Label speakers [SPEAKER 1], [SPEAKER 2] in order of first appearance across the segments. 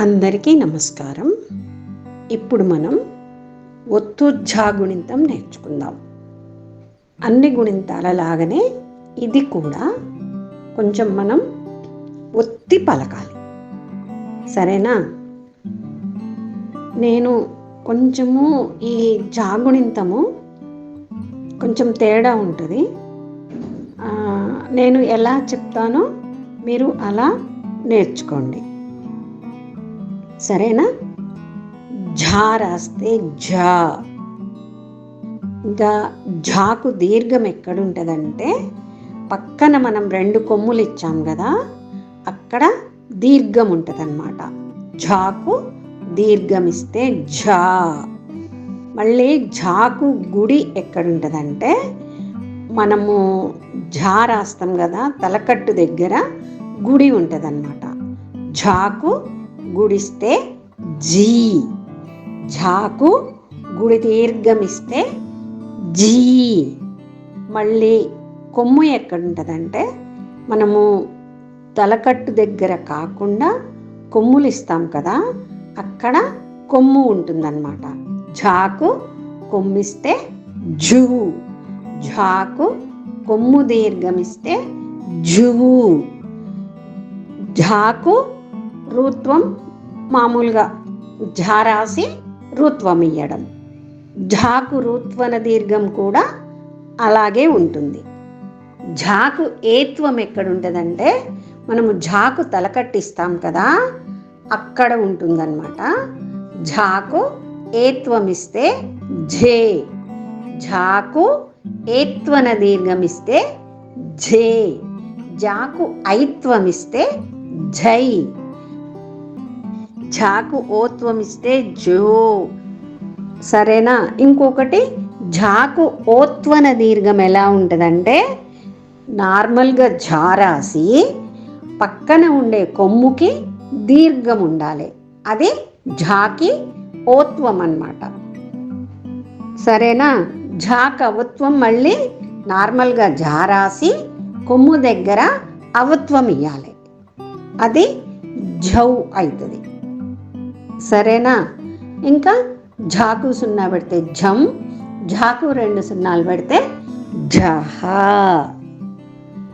[SPEAKER 1] అందరికీ నమస్కారం. ఇప్పుడు మనం ఒత్తుజ్జా గుణింతం నేర్చుకుందాం. అన్ని గుణింతాల లాగానే ఇది కూడా కొంచెం మనం ఒత్తి పలకాలి. సరేనా? నేను కొంచెము ఈ జాగుణింతము కొంచెం తేడా ఉంటుంది. నేను ఎలా చెప్తానో మీరు అలా నేర్చుకోండి. సరేనా? ఝా రాస్తే ఝా. ఇంకా ఝాకు దీర్ఘం ఎక్కడుంటుందంటే పక్కన మనం రెండు కొమ్ములు ఇచ్చాం కదా అక్కడ దీర్ఘం ఉంటుంది అనమాట ఝాకు దీర్ఘం ఇస్తే ఝా. మళ్ళీ ఝాకు గుడి ఎక్కడుంటుందంటే మనము ఝా రాస్తాం కదా తలకట్టు దగ్గర గుడి ఉంటుందన్నమాట. ఝాకు గుడిస్తే జీ ఝాకు గుడి దీర్ఘమిస్తే జీ మళ్ళీ కొమ్ము ఎక్కడ ఉంటుందంటే మనము తలకట్టు దగ్గర కాకుండా కొమ్ములు ఇస్తాం కదా అక్కడ కొమ్ము ఉంటుందన్నమాట. ఝాకు కొమ్మిస్తే జూ ఝాకు కొమ్ము దీర్ఘమిస్తే జువు ఝాకు రుత్వం మామూలుగా ఝా రాసి రుత్వం ఇయ్యడం ఝాకు రుత్వన దీర్ఘం కూడా అలాగే ఉంటుంది. ఝాకు ఏత్వం ఎక్కడుంటుందంటే మనము ఝాకు తలకట్టిస్తాం కదా అక్కడ ఉంటుందన్నమాట. ఝాకు ఏత్వం ఇస్తే ఝే ఝాకు ఏత్వన దీర్ఘం ఇస్తే ఝే జాకు ఐత్వమిస్తే జై. ఝాకు ఓత్వమిస్తే జో. సరేనా? ఇంకొకటి ఝాకు ఓత్వన దీర్ఘం ఎలా ఉంటుందంటే నార్మల్గా ఝా రాసి పక్కన ఉండే కొమ్ముకి దీర్ఘం ఉండాలి. అది ఝాకి ఓత్వం అన్నమాట. సరేనా? ఝాక్ అవత్వం మళ్ళీ నార్మల్గా ఝా రాసి కొమ్ము దగ్గర అవత్వం ఇవ్వాలి అది ఝౌ అవుతుంది సరేనా? ఇంకా ఝాకు సున్నా పెడితే ఝం ఝాకు రెండు సున్నాలు పెడితే జహ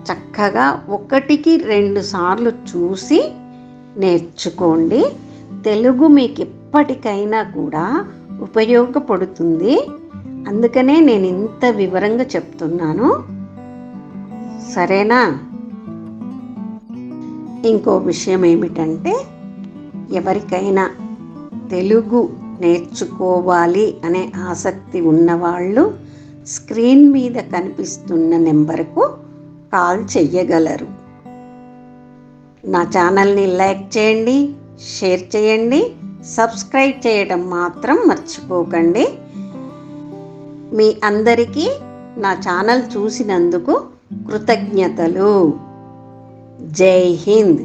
[SPEAKER 1] చక్కగా ఒకటికి రెండు సార్లు చూసి నేర్చుకోండి. తెలుగు మీకు ఎప్పటికైనా కూడా ఉపయోగపడుతుంది. అందుకనే నేను ఇంత వివరంగా చెప్తున్నాను. సరేనా? ఇంకో విషయం ఏమిటంటే ఎవరికైనా తెలుగు నేర్చుకోవాలి అనే ఆసక్తి ఉన్నవాళ్ళు స్క్రీన్ మీద కనిపిస్తున్న నెంబర్కు కాల్ చెయ్యగలరు. నా ఛానల్ని లైక్ చేయండి షేర్ చేయండి సబ్స్క్రైబ్ చేయడం మాత్రం మర్చిపోకండి. మీ అందరికీ నా ఛానల్ చూసినందుకు కృతజ్ఞతలు. జై హింద్